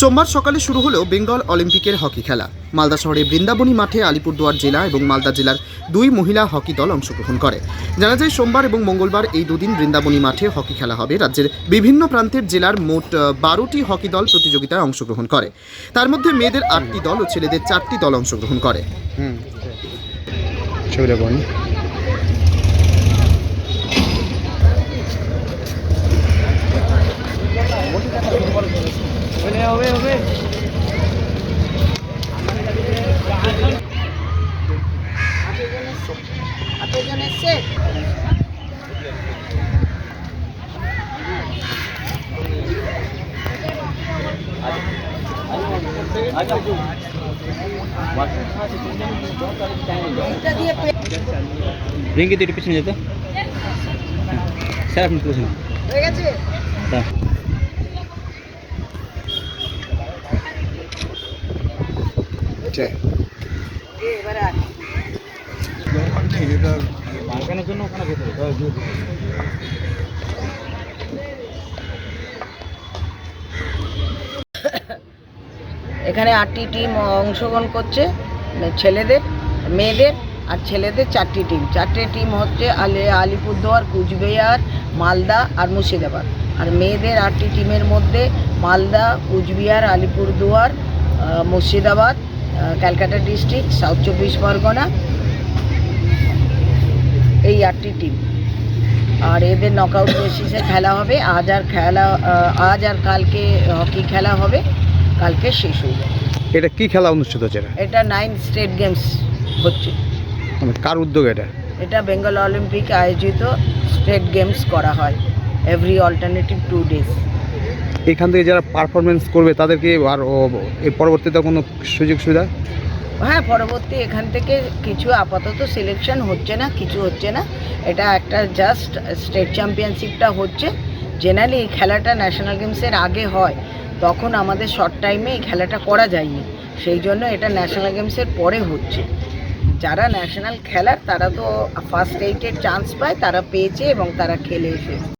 সোমবার সকালে শুরু হলো বেঙ্গল অলিম্পিকের হকি খেলা। মালদা শহরের বৃন্দাবনী মাঠে আলিপুরদুয়ার জেলা এবং মালদা জেলার দুই মহিলা হকি দল অংশগ্রহণ করে। জানা যায়, সোমবার এবং মঙ্গলবার এই দুদিন বৃন্দাবনী মাঠে হকি খেলা হবে। রাজ্যের বিভিন্ন প্রান্তের জেলার মোট বারোটি হকি দল প্রতিযোগিতায় অংশগ্রহণ করে। তার মধ্যে মেয়েদের আটটি দল ও ছেলেদের চারটি দল অংশগ্রহণ করে। তুই একটু পিছনে যেত। স্যার আপনি তুলছেন। হয়ে গেছে? হ্যাঁ। ওখানে এখানে আটটি টিম অংশগ্রহণ করছে ছেলেদের, মেয়েদের, আর ছেলেদের চারটি টিম চারটে টিম হচ্ছে আলি, আলিপুরদুয়ার, কুচবিহার, মালদা, আর মুর্শিদাবাদ। আর মেয়েদের আটটি টিমের মধ্যে Malda, Coochbehar, Alipurduar Murshidabad Calcutta district south চব্বিশ পরগনা এই আটটি টিম আর এদের নকআউট বেসিসে খেলা হবে। আজ আর খেলা আজ আর কালকে হকি খেলা হবে। কালকে শেষ হয়ে যাবে। এটা কি খেলা অনুষ্ঠিত হচ্ছে এটা? নাইন স্টেট গেমস হচ্ছে। মানে কার উদ্যোগ এটা? এটা বেঙ্গল অলিম্পিক আয়োজিত স্টেট গেমস করা হয়। এভরি অল্টারনেটিভ টু ডেজ এখান থেকে যারা পারফরমেন্স করবে, তাদেরকে আর পরবর্তীতে কোনো সুযোগ সুবিধা? হ্যাঁ পরবর্তী এখান থেকে কিছু আপাতত সিলেকশন হচ্ছে না, কিছু হচ্ছে না। এটা একটা জাস্ট স্টেট চ্যাম্পিয়নশিপটা হচ্ছে। জেনারেলি এই খেলাটা ন্যাশনাল গেমসের আগে হয়। তখন আমাদের শর্ট টাইমে এই খেলাটা করা যায়নি। সেই জন্য এটা ন্যাশনাল গেমসের পরে হচ্ছে। যারা ন্যাশনাল খেলার, তারা তো ফার্স্ট এইটের চান্স পায়, তারা পেয়েছে এবং তারা খেলে এসেছে